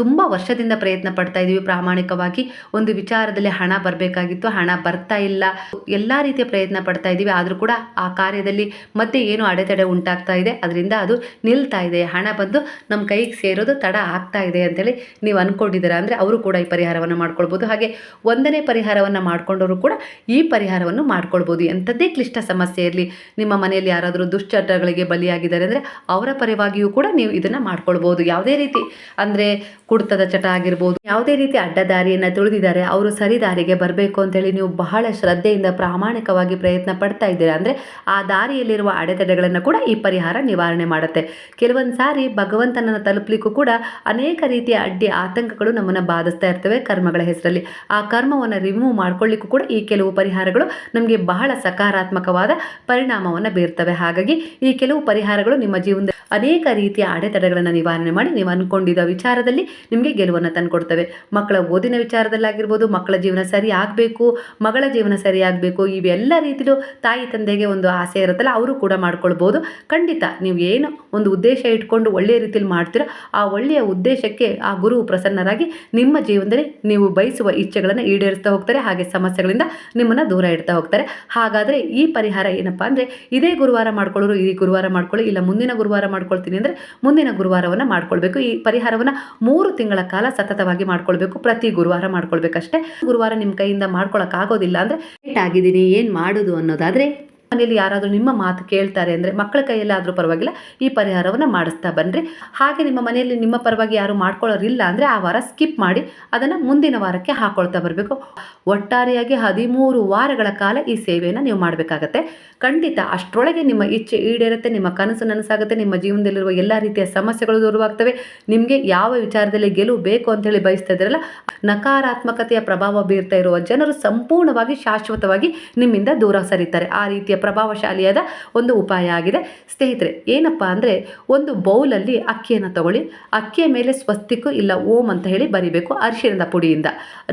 ತುಂಬ ವರ್ಷದಿಂದ ಪ್ರಯತ್ನ ಪಡ್ತಾ ಇದ್ದೀವಿ ಪ್ರಾಮಾಣಿಕವಾಗಿ. ಒಂದು ವಿಚಾರದಲ್ಲಿ ಹಣ ಬರಬೇಕಾಗಿತ್ತು, ಹಣ ಬರ್ತಾ ಇಲ್ಲ. ಎಲ್ಲ ರೀತಿಯ ಪ್ರಯತ್ನ ಪಡ್ತಾ ಇದ್ದೀವಿ ಆದರೂ ಕೂಡ ಆ ಕಾರ್ಯದಲ್ಲಿ ಮತ್ತೆ ಏನು ಅಡೆತಡೆ ಉಂಟಾಗ್ತಾ ಇದೆ. ಅದರಿಂದ ಅದು ನಿಲ್ತಾ ಇದೆ. ಹಣ ಬಂದು ನಮ್ಮ ಕೈಗೆ ಸೇರೋದು ತಡ ಆಗ್ತಾ ಇದೆ ಅಂತೇಳಿ ನೀವು ಅಂದ್ಕೊಂಡಿದ್ದೀರಾ ಅಂದರೆ ಅವರು ಕೂಡ ಈ ಪರಿಹಾರವನ್ನು ಮಾಡ್ಕೊಳ್ಬೋದು. ಹಾಗೆ ಒಂದನೇ ಪರಿಹಾರವನ್ನು ಮಾಡ್ಕೊಂಡವರು ಕೂಡ ಈ ಪರಿಹಾರವನ್ನು ಮಾಡ್ಕೊಳ್ಬೋದು. ಎಂಥದ್ದೇ ಕ್ಲಿಷ್ಟ ಸಮಸ್ಯೆ ಇರಲಿ, ನಿಮ್ಮ ಮನೆಯಲ್ಲಿ ಯಾರಾದರೂ ದುಶ್ಚಟಗಳಿಗೆ ಬಲಿಯಾಗಿದ್ದಾರೆ ಅಂದರೆ ಅವರ ಪರವಾಗಿಯೂ ಕೂಡ ನೀವು ಇದನ್ನು ಮಾಡ್ಕೊಳ್ಬೋದು. ಯಾವುದೇ ರೀತಿ ಅಂದರೆ ಕುಡ್ತದ ಚಟ ಆಗಿರ್ಬೋದು. ಯಾವುದೇ ರೀತಿ ಅಡ್ಡದಾರಿಯನ್ನು ತುಳಿದಿದ್ದಾರೆ, ಅವರು ಸರಿ ದಾರಿಗೆ ಬರಬೇಕು ಅಂತೇಳಿ ನೀವು ಬಹಳ ಶ್ರದ್ಧೆಯಿಂದ ಪ್ರಾಮಾಣಿಕವಾಗಿ ಪ್ರಯತ್ನ ಪಡ್ತಾ ಇದ್ದೀರಾ? ಅಂದರೆ ಆ ದಾರಿಯಲ್ಲಿರುವ ಅಡೆತಡೆಗಳನ್ನು ಕೂಡ ಈ ಪರಿಹಾರ ನಿವಾರಣೆ ಮಾಡುತ್ತೆ. ಕೆಲವೊಂದು ಸಾರಿ ಭಗವಂತನನ್ನು ತಲುಪಲಿಕ್ಕೂ ಕೂಡ ಅನೇಕ ರೀತಿಯ ಅಡ್ಡಿ ಆತಂಕಗಳು ನಮ್ಮನ್ನು ಬಾಧಿಸ್ತಾ ಇರ್ತವೆ ಕರ್ಮಗಳ ಹೆಸರಲ್ಲಿ. ಆ ಕರ್ಮವನ್ನು ರಿಮೂವ್ ಮಾಡ್ಕೊಳ್ಳಿಕ್ಕೂ ಕೂಡ ಈ ಕೆಲವು ಪರಿಹಾರಗಳು ನಮಗೆ ಬಹಳ ಸಕಾರಾತ್ಮಕವಾದ ಪರಿಣಾಮವನ್ನು ಬೀರ್ತವೆ. ಹಾಗಾಗಿ ಈ ಕೆಲವು ಪರಿಹಾರಗಳು ನಿಮ್ಮ ಜೀವನದಲ್ಲಿ ಅನೇಕ ರೀತಿಯ ಅಡೆತಡೆಗಳನ್ನು ನಿವಾರಣೆ ಮಾಡಿ, ನೀವು ಅಂದ್ಕೊಂಡಿದ್ದ ವಿಚಾರದಲ್ಲಿ ನಿಮಗೆ ಗೆಲುವನ್ನು ತಂದುಕೊಡ್ತವೆ. ಮಕ್ಕಳ ಓದಿನ ವಿಚಾರದಲ್ಲಾಗಿರ್ಬೋದು, ಮಕ್ಕಳ ಜೀವನ ಸರಿ ಆಗಬೇಕು, ಮಗಳ ಜೀವನ ಸರಿ ಆಗಬೇಕು, ಇವೆಲ್ಲ ರೀತಿಯಲ್ಲೂ ತಾಯಿ ತಂದೆಗೆ ಒಂದು ಆಸೆ ಇರುತ್ತಲ್ಲ, ಅವರು ಕೂಡ ಮಾಡ್ಕೊಳ್ಬೋದು. ಖಂಡಿತ ನೀವು ಏನು ಒಂದು ಉದ್ದೇಶ ಇಟ್ಕೊಂಡು ಒಳ್ಳೆಯ ರೀತಿಯಲ್ಲಿ ಮಾಡ್ತೀರೋ, ಆ ಒಳ್ಳೆಯ ಉದ್ದೇಶಕ್ಕೆ ಆ ಗುರು ಪ್ರಸನ್ನರಾಗಿ ನಿಮ್ಮ ಜೀವನದಲ್ಲಿ ನೀವು ಬಯಸುವ ಇಚ್ಛೆಗಳನ್ನು ಈಡೇರಿಸ್ತಾ ಹೋಗ್ತಾರೆ, ಹಾಗೆ ಸಮಸ್ಯೆಗಳಿಂದ ನಿಮ್ಮನ್ನು ದೂರ ಇಡ್ತಾ ಹೋಗ್ತಾರೆ. ಹಾಗಾದರೆ ಈ ಪರಿಹಾರ ಏನಪ್ಪ ಅಂದರೆ, ಇದೇ ಗುರುವಾರ ಮಾಡ್ಕೊಳ್ಳೋರು ಈ ಗುರುವಾರ ಮಾಡ್ಕೊಳ್ಳಿ, ಇಲ್ಲ ಮುಂದಿನ ಗುರುವಾರ ಮಾಡ್ಕೊಳ್ತೀನಿ ಅಂದರೆ ಮುಂದಿನ ಗುರುವಾರವನ್ನು ಮಾಡ್ಕೊಳ್ಬೇಕು. ಈ ಪರಿಹಾರವನ್ನು ಮೂರು ತಿಂಗಳ ಕಾಲ ಸತತವಾಗಿ ಮಾಡ್ಕೊಳ್ಬೇಕು. ಪ್ರತಿ ಗುರುವಾರ ಮಾಡ್ಕೊಳ್ಬೇಕಷ್ಟೇ. ಗುರುವಾರ ನಿಮ್ಮ ಕೈಯಿಂದ ಮಾಡ್ಕೊಳಕ್ಕಾಗೋದಿಲ್ಲ ಅಂದರೆ ಲೇಟ್ ಆಗಿದ್ದೀನಿ, ಏನು ಮಾಡೋದು ಅನ್ನೋದಾದರೆ ಮನೇಲಿ ಯಾರಾದರೂ ನಿಮ್ಮ ಮಾತು ಕೇಳ್ತಾರೆ ಅಂದರೆ ಮಕ್ಕಳ ಕೈಯಲ್ಲಾದರೂ ಪರವಾಗಿಲ್ಲ, ಈ ಪರಿಹಾರವನ್ನು ಮಾಡಿಸ್ತಾ ಬನ್ನಿರಿ ಹಾಗೆ ನಿಮ್ಮ ಮನೆಯಲ್ಲಿ ನಿಮ್ಮ ಪರವಾಗಿ ಯಾರು ಮಾಡ್ಕೊಳ್ಳೋರಿಲ್ಲ ಅಂದರೆ ಆ ವಾರ ಸ್ಕಿಪ್ ಮಾಡಿ, ಅದನ್ನು ಮುಂದಿನ ವಾರಕ್ಕೆ ಹಾಕೊಳ್ತಾ ಬರಬೇಕು. ಒಟ್ಟಾರೆಯಾಗಿ ಹದಿಮೂರು ವಾರಗಳ ಕಾಲ ಈ ಸೇವೆಯನ್ನು ನೀವು ಮಾಡಬೇಕಾಗತ್ತೆ. ಖಂಡಿತ ಅಷ್ಟರೊಳಗೆ ನಿಮ್ಮ ಇಚ್ಛೆ ಈಡೇರುತ್ತೆ, ನಿಮ್ಮ ಕನಸು ನನಸಾಗುತ್ತೆ, ನಿಮ್ಮ ಜೀವನದಲ್ಲಿರುವ ಎಲ್ಲ ರೀತಿಯ ಸಮಸ್ಯೆಗಳು ದೂರವಾಗ್ತವೆ. ನಿಮಗೆ ಯಾವ ವಿಚಾರದಲ್ಲಿ ಗೆಲುವು ಬೇಕು ಅಂತೇಳಿ ಬಯಸ್ತಾ ಇದ್ದೀರಲ್ಲ, ನಕಾರಾತ್ಮಕತೆಯ ಪ್ರಭಾವ ಬೀರ್ತಾ ಇರುವ ಜನರು ಸಂಪೂರ್ಣವಾಗಿ ಶಾಶ್ವತವಾಗಿ ನಿಮ್ಮಿಂದ ದೂರ ಸರಿತಾರೆ. ಆ ರೀತಿಯ ಪ್ರಭಾವಶಾಲಿಯಾದ ಒಂದು ಉಪಾಯ ಆಗಿದೆ. ಸ್ನೇಹಿತರೆ, ಏನಪ್ಪ ಅಂದರೆ ಒಂದು ಬೌಲಲ್ಲಿ ಅಕ್ಕಿಯನ್ನು ತಗೊಳ್ಳಿ. ಅಕ್ಕಿಯ ಮೇಲೆ ಸ್ವಸ್ತಿಕ್ಕು ಇಲ್ಲ, ಓಂ ಅಂತ ಹೇಳಿ ಬರಿಬೇಕು ಅರಿಶಿಣದ ಪುಡಿಯಿಂದ.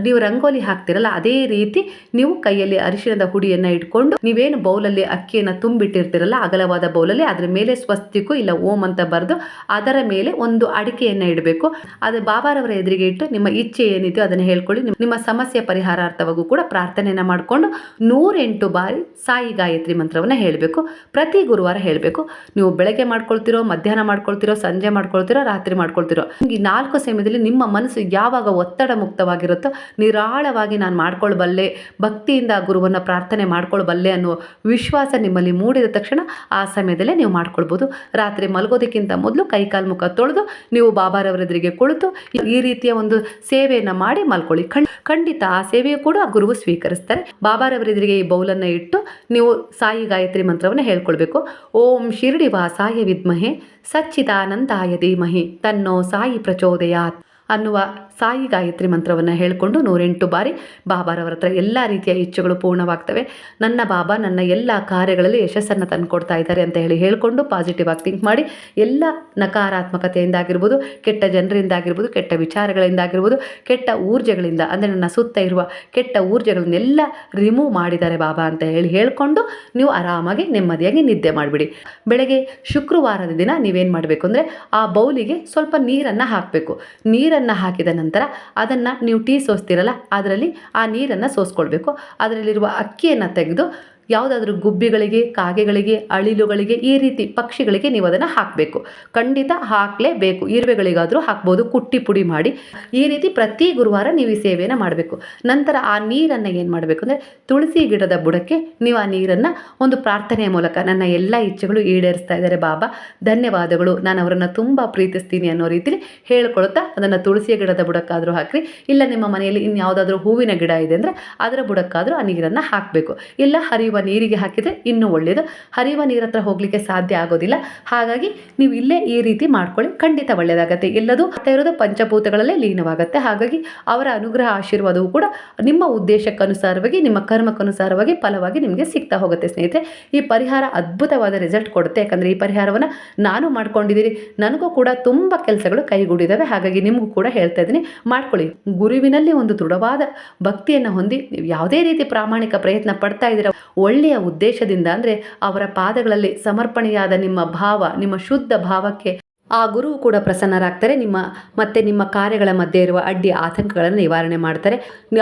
ನೀವು ರಂಗೋಲಿ ಹಾಕ್ತಿರಲ್ಲ, ಅದೇ ರೀತಿ ನೀವು ಕೈಯಲ್ಲಿ ಅರಿಶಿಣದ ಹುಡಿಯನ್ನು ಇಟ್ಕೊಂಡು ನೀವೇನು ಬೌಲಲ್ಲಿ ಅಕ್ಕಿಯನ್ನು ತುಂಬಿಟ್ಟಿರ್ತಿರಲ್ಲ, ಅಗಲವಾದ ಬೌಲಲ್ಲಿ ಅದರ ಮೇಲೆ ಸ್ವಸ್ತಿಕ್ಕು ಇಲ್ಲ, ಓಂ ಅಂತ ಬರೆದು ಅದರ ಮೇಲೆ ಒಂದು ಅಡಿಕೆಯನ್ನು ಇಡಬೇಕು. ಅದು ಬಾಬಾರವರ ಎದುರಿಗೆ ಇಟ್ಟು ನಿಮ್ಮ ಇಚ್ಛೆ ಏನಿದೆಯೋ ಅದನ್ನು ಹೇಳ್ಕೊಳ್ಳಿ. ನಿಮ್ಮ ಸಮಸ್ಯೆ ಪರಿಹಾರಾರ್ಥವಾಗೂ ಕೂಡ ಪ್ರಾರ್ಥನೆಯನ್ನು ಮಾಡಿಕೊಂಡು ನೂರೆಂಟು ಬಾರಿ ಸಾಯಿ ಗಾಯತ್ರಿ ಮಂತ್ರವನ್ನು ಹೇಳಬೇಕು, ಪ್ರತಿ ಗುರುವಾರ ಹೇಳಬೇಕು. ನೀವು ಬೆಳಗ್ಗೆ ಮಾಡ್ಕೊಳ್ತಿರೋ, ಮಧ್ಯಾಹ್ನ ಮಾಡ್ಕೊಳ್ತಿರೋ, ಸಂಜೆ ಮಾಡ್ಕೊಳ್ತಿರೋ, ರಾತ್ರಿ ಮಾಡ್ಕೊಳ್ತಿರೋ ಈ ನಾಲ್ಕು ಸಮಯದಲ್ಲಿ ನಿಮ್ಮ ಮನಸ್ಸು ಯಾವಾಗ ಒತ್ತಡ ಮುಕ್ತವಾಗಿರುತ್ತೋ, ನಿರಾಳವಾಗಿ ನಾನು ಮಾಡ್ಕೊಳ್ಬಲ್ಲೆ, ಭಕ್ತಿಯಿಂದ ಗುರುವನ್ನು ಪ್ರಾರ್ಥನೆ ಮಾಡ್ಕೊಳ್ಬಲ್ಲೆ ಅನ್ನೋ ವಿಶ್ವಾಸ ನಿಮ್ಮಲ್ಲಿ ಮೂಡಿದ ತಕ್ಷಣ ಆ ಸಮಯದಲ್ಲೇ ನೀವು ಮಾಡ್ಕೊಳ್ಬೋದು. ರಾತ್ರಿ ಮಲಗೋದಕ್ಕಿಂತ ಮೊದಲು ಕೈಕಾಲು ಮುಖ ತೊಳೆದು, ನೀವು ಬಾಬಾರವರ ಎದುರಿಗೆ ಕುಳಿತು, ಈ ರೀತಿಯ ಒಂದು ಸೇವೆಯನ್ನು ಮಾಡಿ ಮಲ್ಕೊಳ್ಳಿ. ಖಂಡ್, ಖಂಡಿತ ಆ ಸೇವೆಯು ಕೂಡ ಗುರುವು ಸ್ವೀಕರಿಸ್ತಾರೆ. ಬಾಬಾರವರ ಎದುರಿಗೆ ಈ ಬೌಲನ್ನು ಇಟ್ಟು, ನೀವು ಸಾಯಿ ಗಾಯತ್ರಿ ಮಂತ್ರವನ್ನು ಹೇಳ್ಕೊಳ್ಬೇಕು. ಓಂ ಶಿರಡಿ ವಾಸಾಯ ವಿದ್ಮಹೆ ಸಚ್ಚಿದಾನಂದಾಯ ಧೀಮಹಿ ತನ್ನೋ ಸಾಯಿ ಪ್ರಚೋದಯಾತ್ ಅನ್ನುವ ಸಾಯಿ ಗಾಯತ್ರಿ ಮಂತ್ರವನ್ನು ಹೇಳಿಕೊಂಡು ನೂರೆಂಟು ಬಾರಿ ಬಾಬಾರವರ ಹತ್ರ ಎಲ್ಲ ರೀತಿಯ ಇಚ್ಛೆಗಳು ಪೂರ್ಣವಾಗ್ತವೆ. ನನ್ನ ಬಾಬಾ ನನ್ನ ಎಲ್ಲ ಕಾರ್ಯಗಳಲ್ಲಿ ಯಶಸ್ಸನ್ನು ತಂದುಕೊಡ್ತಾ ಇದ್ದಾರೆ ಅಂತ ಹೇಳಿ ಹೇಳಿಕೊಂಡು ಪಾಸಿಟಿವ್ ಆಗಿ ಥಿಂಕ್ ಮಾಡಿ ಎಲ್ಲ ನಕಾರಾತ್ಮಕತೆಯಿಂದ ಆಗಿರ್ಬೋದು, ಕೆಟ್ಟ ಜನರಿಂದಾಗಿರ್ಬೋದು ಕೆಟ್ಟ ವಿಚಾರಗಳಿಂದಾಗಿರ್ಬೋದು ಕೆಟ್ಟ ಊರ್ಜೆಗಳಿಂದ ಅಂದರೆ ನನ್ನ ಸುತ್ತ ಇರುವ ಕೆಟ್ಟ ಊರ್ಜೆಗಳನ್ನೆಲ್ಲ ರಿಮೂವ್ ಮಾಡಿದ್ದಾರೆ ಬಾಬಾ ಅಂತ ಹೇಳಿ ಹೇಳಿಕೊಂಡು ನೀವು ಆರಾಮಾಗಿ ನೆಮ್ಮದಿಯಾಗಿ ನಿದ್ದೆ ಮಾಡಿಬಿಡಿ. ಬೆಳಗ್ಗೆ ಶುಕ್ರವಾರದ ದಿನ ನೀವೇನು ಮಾಡಬೇಕು ಅಂದರೆ ಆ ಬೌಲಿಗೆ ಸ್ವಲ್ಪ ನೀರನ್ನು ಹಾಕಬೇಕು. ನೀರನ್ನು ಹಾಕಿದ ನಂತರ ಅದನ್ನು ನೀವು ಟೀ ಸೋಸ್ತಿರಲ್ಲ ಅದರಲ್ಲಿ ಆ ನೀರನ್ನು ಸೋಸ್ಕೊಳ್ಬೇಕು. ಅದರಲ್ಲಿರುವ ಅಕ್ಕಿಯನ್ನು ತೆಗೆದು ಯಾವುದಾದ್ರೂ ಗುಬ್ಬಿಗಳಿಗೆ, ಕಾಗೆಗಳಿಗೆ, ಅಳಿಲುಗಳಿಗೆ ಈ ರೀತಿ ಪಕ್ಷಿಗಳಿಗೆ ನೀವು ಅದನ್ನು ಹಾಕಬೇಕು. ಖಂಡಿತ ಹಾಕಲೇಬೇಕು. ಇರುವೆಗಳಿಗಾದರೂ ಹಾಕ್ಬೋದು. ಕುಟ್ಟಿ ಪುಡಿ ಮಾಡಿ ಈ ರೀತಿ ಪ್ರತಿ ಗುರುವಾರ ನೀವು ಈ ಸೇವೆಯನ್ನು ಮಾಡಬೇಕು. ನಂತರ ಆ ನೀರನ್ನು ಏನು ಮಾಡಬೇಕು ಅಂದರೆ ತುಳಸಿ ಗಿಡದ ಬುಡಕ್ಕೆ ನೀವು ಆ ನೀರನ್ನು ಒಂದು ಪ್ರಾರ್ಥನೆಯ ಮೂಲಕ ನನ್ನ ಎಲ್ಲ ಇಚ್ಛೆಗಳು ಈಡೇರಿಸ್ತಾ ಇದ್ದಾರೆ. ಬಾಬಾ, ಧನ್ಯವಾದಗಳು. ನಾನು ಅವರನ್ನು ತುಂಬ ಪ್ರೀತಿಸ್ತೀನಿ ಅನ್ನೋ ರೀತಿಲಿ ಹೇಳ್ಕೊಳ್ತಾ ಅದನ್ನು ತುಳಸಿಯ ಗಿಡದ ಬುಡಕ್ಕಾದರೂ ಹಾಕಿರಿ. ಇಲ್ಲ ನಿಮ್ಮ ಮನೆಯಲ್ಲಿ ಇನ್ಯಾವುದಾದ್ರೂ ಹೂವಿನ ಗಿಡ ಇದೆ ಅಂದರೆ ಅದರ ಬುಡಕ್ಕಾದರೂ ಆ ನೀರನ್ನು ಹಾಕಬೇಕು. ಇಲ್ಲ ಹರಿಯುವ ನೀರಿಗೆ ಹಾಕಿದರೆ ಇನ್ನೂ ಒಳ್ಳೆಯದು ಹರಿಯುವ ನೀರ ಹತ್ರ ಹೋಗಲಿಕ್ಕೆ ಸಾಧ್ಯ ಆಗೋದಿಲ್ಲ. ಹಾಗಾಗಿ ನೀವು ಇಲ್ಲೇ ಈ ರೀತಿ ಮಾಡ್ಕೊಳ್ಳಿ. ಖಂಡಿತ ಒಳ್ಳೆಯದಾಗುತ್ತೆ ಎಲ್ಲದೂ ಆಗ್ತಾ ಇರೋದು ಪಂಚಭೂತಗಳಲ್ಲೇ ಲೀನವಾಗುತ್ತೆ. ಹಾಗಾಗಿ ಅವರ ಅನುಗ್ರಹ ಆಶೀರ್ವಾದವು ಕೂಡ ನಿಮ್ಮ ಉದ್ದೇಶಕ್ಕನುಸಾರವಾಗಿ, ನಿಮ್ಮ ಕರ್ಮಕ್ಕನುಸಾರವಾಗಿ ಫಲವಾಗಿ ನಿಮಗೆ ಸಿಗ್ತಾ ಹೋಗುತ್ತೆ ಸ್ನೇಹಿತರೆ. ಈ ಪರಿಹಾರ ಅದ್ಭುತವಾದ ರಿಸಲ್ಟ್ ಕೊಡುತ್ತೆ. ಯಾಕಂದರೆ ಈ ಪರಿಹಾರವನ್ನು ನಾನು ಮಾಡ್ಕೊಂಡಿದ್ದೀನಿ ನನಗೂ ಕೂಡ ತುಂಬ ಕೆಲಸಗಳು ಕೈಗೂಡಿದ್ದಾವೆ ಹಾಗಾಗಿ ನಿಮಗೂ ಕೂಡ ಹೇಳ್ತಾ ಇದ್ದೀನಿ. ಮಾಡ್ಕೊಳ್ಳಿ. ಗುರುವಿನಲ್ಲಿ ಒಂದು ದೃಢವಾದ ಭಕ್ತಿಯನ್ನು ಹೊಂದಿ, ನೀವು ಯಾವುದೇ ರೀತಿ ಪ್ರಾಮಾಣಿಕ ಪ್ರಯತ್ನ ಪಡ್ತಾ ಇದ್ದೀರ ಒಳ್ಳೆಯ ಉದ್ದೇಶದಿಂದ ಅಂದರೆ ಅವರ ಪಾದಗಳಲ್ಲಿ ಸಮರ್ಪಣೆಯಾದ ನಿಮ್ಮ ಭಾವ ನಿಮ್ಮ ಶುದ್ಧ ಭಾವಕ್ಕೆ ಆ ಗುರುವು ಕೂಡ ಪ್ರಸನ್ನರಾಗ್ತಾರೆ. ನಿಮ್ಮ ಮತ್ತು ನಿಮ್ಮ ಕಾರ್ಯಗಳ ಮಧ್ಯೆ ಇರುವ ಅಡ್ಡಿ ಆತಂಕಗಳನ್ನು ನಿವಾರಣೆ ಮಾಡ್ತಾರೆ.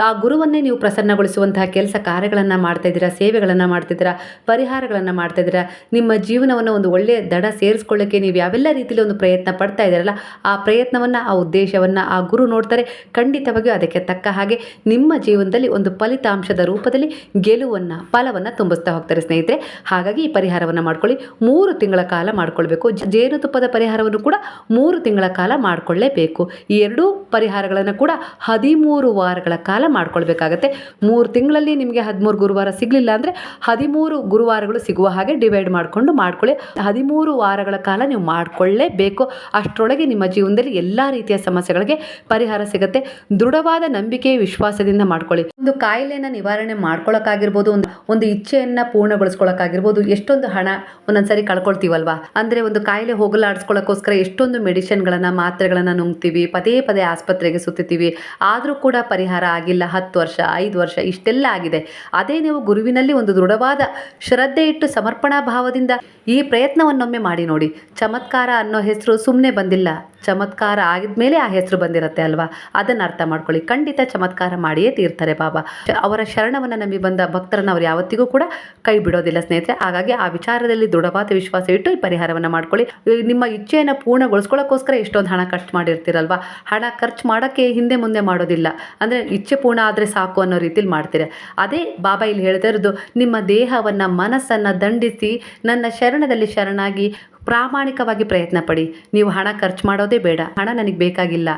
ಆ ಗುರುವನ್ನೇ ನೀವು ಪ್ರಸನ್ನಗೊಳಿಸುವಂತಹ ಕೆಲಸ ಕಾರ್ಯಗಳನ್ನು ಮಾಡ್ತಾ ಇದ್ದೀರಾ, ಸೇವೆಗಳನ್ನು ಮಾಡ್ತಿದ್ದೀರಾ ಪರಿಹಾರಗಳನ್ನು ಮಾಡ್ತಾ ಇದ್ದೀರಾ, ನಿಮ್ಮ ಜೀವನವನ್ನು ಒಂದು ಒಳ್ಳೆಯ ದಡ ಸೇರಿಸ್ಕೊಳ್ಳೋಕ್ಕೆ ನೀವು ಯಾವೆಲ್ಲ ರೀತಿಯಲ್ಲಿ ಒಂದು ಪ್ರಯತ್ನ ಪಡ್ತಾ ಇದ್ದೀರಲ್ಲ, ಆ ಪ್ರಯತ್ನವನ್ನು, ಆ ಉದ್ದೇಶವನ್ನು ಆ ಗುರು ನೋಡ್ತಾರೆ. ಖಂಡಿತವಾಗಿಯೂ ಅದಕ್ಕೆ ತಕ್ಕ ಹಾಗೆ ನಿಮ್ಮ ಜೀವನದಲ್ಲಿ ಒಂದು ಫಲಿತಾಂಶದ ರೂಪದಲ್ಲಿ ಗೆಲುವನ್ನು, ಫಲವನ್ನು ತುಂಬಿಸ್ತಾ ಹೋಗ್ತಾರೆ ಸ್ನೇಹಿತರೆ. ಹಾಗಾಗಿ ಈ ಪರಿಹಾರವನ್ನು ಮಾಡ್ಕೊಳ್ಳಿ. ಮೂರು ತಿಂಗಳ ಕಾಲ ಮಾಡ್ಕೊಳ್ಬೇಕು. ಜೇನುತುಪ್ಪದ ಪರಿಹಾರವನ್ನು ಕೂಡ ಮೂರು ತಿಂಗಳ ಕಾಲ ಮಾಡಿಕೊಳ್ಳೇಬೇಕು. ಈ ಎರಡೂ ಪರಿಹಾರಗಳನ್ನು ಕೂಡ ಹದಿಮೂರು ವಾರಗಳ ಕಾಲ ಮಾಡ್ಕೊಳ್ಬೇಕಾಗತ್ತೆ. ಮೂರು ತಿಂಗಳಲ್ಲಿ ನಿಮಗೆ ಹದಿಮೂರು ಗುರುವಾರ ಸಿಗಲಿಲ್ಲ ಅಂದರೆ ಹದಿಮೂರು ಗುರುವಾರಗಳು ಸಿಗುವ ಹಾಗೆ ಡಿವೈಡ್ ಮಾಡಿಕೊಂಡು ಮಾಡ್ಕೊಳ್ಳಿ. ಹದಿಮೂರು ವಾರಗಳ ಕಾಲ ನೀವು ಮಾಡಿಕೊಳ್ಳೇಬೇಕು. ಅಷ್ಟರೊಳಗೆ ನಿಮ್ಮ ಜೀವನದಲ್ಲಿ ಎಲ್ಲ ರೀತಿಯ ಸಮಸ್ಯೆಗಳಿಗೆ ಪರಿಹಾರ ಸಿಗುತ್ತೆ. ದೃಢವಾದ ನಂಬಿಕೆ ವಿಶ್ವಾಸದಿಂದ ಮಾಡ್ಕೊಳ್ಳಿ. ಒಂದು ಕಾಯಿಲೆಯನ್ನು ನಿವಾರಣೆ ಮಾಡ್ಕೊಳ್ಳೋಕ್ಕಾಗಿರ್ಬೋದು ಒಂದು ಒಂದು ಇಚ್ಛೆಯನ್ನು ಪೂರ್ಣಗೊಳಿಸ್ಕೊಳ್ಳೋಕ್ಕಾಗಿರ್ಬೋದು ಎಷ್ಟೊಂದು ಹಣ ಒಂದೊಂದ್ಸರಿ ಕಳ್ಕೊಳ್ತೀವಲ್ವಾ? ಅಂದರೆ ಒಂದು ಕಾಯಿಲೆ ಹೋಗಲಾಡಿಸ್ಕೊಳ್ಳೋಕ್ಕೋಸ್ಕರ ಎಷ್ಟೊಂದು ಮೆಡಿಷನ್ಗಳನ್ನು, ಮಾತ್ರೆಗಳನ್ನು ನುಂಗ್ತೀವಿ, ಪದೇ ಪದೇ ಆಸ್ಪತ್ರೆಗೆ ಸುತ್ತೀವಿ. ಆದರೂ ಕೂಡ ಪರಿಹಾರ ಆಗಿಲ್ಲ, ಹತ್ತು ವರ್ಷ, ಐದು ವರ್ಷ, ಇಷ್ಟೆಲ್ಲ ಆಗಿದೆ. ಅದೇ ನೀವು ಗುರುವಿನಲ್ಲಿ ಒಂದು ದೃಢವಾದ ಶ್ರದ್ಧೆ ಇಟ್ಟು ಸಮರ್ಪಣಾ ಭಾವದಿಂದ ಈ ಪ್ರಯತ್ನವನ್ನೊಮ್ಮೆ ಮಾಡಿ ನೋಡಿ. ಚಮತ್ಕಾರ ಅನ್ನೋ ಹೆಸರು ಸುಮ್ಮನೆ ಬಂದಿಲ್ಲ. ಚಮತ್ಕಾರ ಆಗಿದ್ಮೇಲೆ ಆ ಹೆಸರು ಬಂದಿರುತ್ತೆ ಅಲ್ವಾ? ಅದನ್ನು ಅರ್ಥ ಮಾಡ್ಕೊಳ್ಳಿ. ಖಂಡಿತ ಚಮತ್ಕಾರ ಮಾಡಿಯೇ ತೀರ್ತಾರೆ ಬಾಬಾ ಅವರ ಶರಣವನ್ನು ನಂಬಿ ಬಂದ ಭಕ್ತರನ್ನು ಅವ್ರು ಯಾವತ್ತಿಗೂ ಕೂಡ ಕೈ ಬಿಡೋದಿಲ್ಲ ಸ್ನೇಹಿತರೆ. ಹಾಗಾಗಿ ಆ ವಿಚಾರದಲ್ಲಿ ದೃಢವಾದ ವಿಶ್ವಾಸ ಇಟ್ಟು ಈ ಪರಿಹಾರವನ್ನು ಮಾಡ್ಕೊಳ್ಳಿ. ನಿಮ್ಮ ಇಚ್ಛೆಯನ್ನು ಪೂರ್ಣಗೊಳಿಸ್ಕೊಳ್ಳೋಕ್ಕೋಸ್ಕರ ಎಷ್ಟೊಂದು ಹಣ ಖರ್ಚು ಮಾಡಿರ್ತೀರಲ್ವ? ಹಣ ಖರ್ಚು ಮಾಡೋಕ್ಕೆ ಹಿಂದೆ ಮುಂದೆ ಮಾಡೋದಿಲ್ಲ. ಅಂದರೆ ಇಚ್ಛೆ ಪೂರ್ಣ ಆದರೆ ಸಾಕು ಅನ್ನೋ ರೀತಿಲಿ ಮಾಡ್ತೀರ. ಅದೇ ಬಾಬಾ ಇಲ್ಲಿ ಹೇಳ್ತಾ ಇರೋದು, ನಿಮ್ಮ ದೇಹವನ್ನು, ಮನಸ್ಸನ್ನು ದಂಡಿಸಿ, ನನ್ನ ಶರಣದಲ್ಲಿ ಶರಣಾಗಿ ಪ್ರಾಮಾಣಿಕವಾಗಿ ಪ್ರಯತ್ನ ಪಡಿ. ನೀವು ಹಣ ಖರ್ಚು ಮಾಡೋದೇ ಬೇಡ. ಹಣ ನನಗೆ ಬೇಕಾಗಿಲ್ಲ.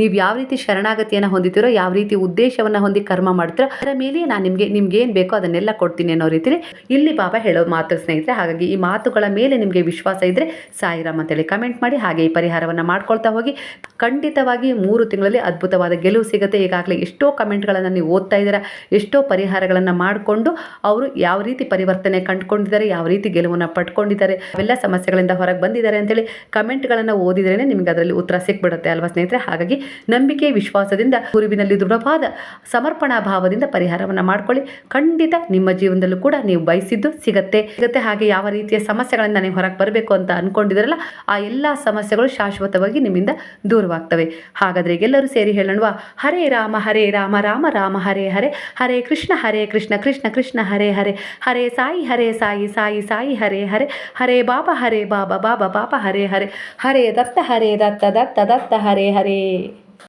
ನೀವು ಯಾವ ರೀತಿ ಶರಣಾಗತಿಯನ್ನು ಹೊಂದಿದ್ದೀರೋ ಯಾವ ರೀತಿ ಉದ್ದೇಶವನ್ನು ಹೊಂದಿ ಕರ್ಮ ಮಾಡ್ತೀರೋ, ಅದರ ಮೇಲೆ ನಾನು ನಿಮಗೆ, ನಿಮ್ಗೆ ಏನು ಬೇಕೋ ಅದನ್ನೆಲ್ಲ ಕೊಡ್ತೀನಿ ಅನ್ನೋ ರೀತಿಲಿ ಇಲ್ಲಿ ಬಾಬಾ ಹೇಳೋ ಮಾತು ಸ್ನೇಹಿತರೆ, ಹಾಗಾಗಿ ಈ ಮಾತುಗಳ ಮೇಲೆ ನಿಮಗೆ ವಿಶ್ವಾಸ ಇದ್ದರೆ ಸಾಯಿರಾಮ್ ಅಂತೇಳಿ ಕಮೆಂಟ್ ಮಾಡಿ, ಹಾಗೆ ಈ ಪರಿಹಾರವನ್ನು ಮಾಡ್ಕೊಳ್ತಾ ಹೋಗಿ. ಖಂಡಿತವಾಗಿ ಮೂರು ತಿಂಗಳಲ್ಲಿ ಅದ್ಭುತವಾದ ಗೆಲುವು ಸಿಗುತ್ತೆ. ಈಗಾಗಲೇ ಎಷ್ಟೋ ಕಮೆಂಟ್ಗಳನ್ನು ನೀವು ಓದ್ತಾ ಇದ್ದೀರಾ, ಎಷ್ಟೋ ಪರಿಹಾರಗಳನ್ನು ಮಾಡಿಕೊಂಡು ಅವರು ಯಾವ ರೀತಿ ಪರಿವರ್ತನೆ ಕಂಡುಕೊಂಡಿದ್ದಾರೆ, ಯಾವ ರೀತಿ ಗೆಲುವನ್ನು ಪಡ್ಕೊಂಡಿದ್ದಾರೆ, ಅವೆಲ್ಲ ಸಮಸ್ಯೆಗಳಿಂದ ಹೊರಗೆ ಬಂದಿದ್ದಾರೆ ಅಂತೇಳಿ ಕಮೆಂಟ್ಗಳನ್ನು ಓದಿದ್ರೇ ನಿಮಗೆ ಅದರಲ್ಲಿ ಉತ್ತರ ಸಿಕ್ಬಿಡುತ್ತೆ ಅಲ್ವಾ ಸ್ನೇಹಿತರೆ? ಹಾಗಾಗಿ ನಂಬಿಕೆ, ವಿಶ್ವಾಸದಿಂದ ಗುರುವಿನಲ್ಲಿ ದೃಢವಾದ ಸಮರ್ಪಣಾ ಭಾವದಿಂದ ಪರಿಹಾರವನ್ನು ಮಾಡ್ಕೊಳ್ಳಿ. ಖಂಡಿತ ನಿಮ್ಮ ಜೀವನದಲ್ಲೂ ಕೂಡ ನೀವು ಬಯಸಿದ್ದು ಸಿಗತ್ತೆ. ಸಿಗತ್ತೆ ಹಾಗೆ ಯಾವ ರೀತಿಯ ಸಮಸ್ಯೆಗಳಿಂದ ನೀವು ಹೊರಗೆ ಬರಬೇಕು ಅಂತ ಅನ್ಕೊಂಡಿದ್ರಲ್ಲ ಆ ಎಲ್ಲ ಸಮಸ್ಯೆಗಳು ಶಾಶ್ವತವಾಗಿ ನಿಮ್ಮಿಂದ ದೂರವಾಗ್ತವೆ. ಹಾಗಾದರೆ ಎಲ್ಲರೂ ಸೇರಿ ಹೇಳೋಣವಾ? ಹರೇ ರಾಮ ಹರೇ ರಾಮ ರಾಮ ರಾಮ, ಹರೇ ಹರೇ. ಹರೇ ಕೃಷ್ಣ ಹರೇ ಕೃಷ್ಣ ಕೃಷ್ಣ ಕೃಷ್ಣ, ಹರೇ ಹರೇ. ಹರೇ ಸಾಯಿ ಹರೇ ಸಾಯಿ ಸಾಯಿ ಸಾಯಿ, ಹರೇ ಹರೇ. ಹರೇ ಬಾಬಾ, ಹರೇ ಬಾಬಾ ಬಾಬಾ ಬಾಬಾ ಹರೇ ಹರೇ. ಹರೇ ದತ್ತ ಹರೇ ದತ್ತ ದತ್ತ ದತ್ತ ಹರೇ ಹರೇ.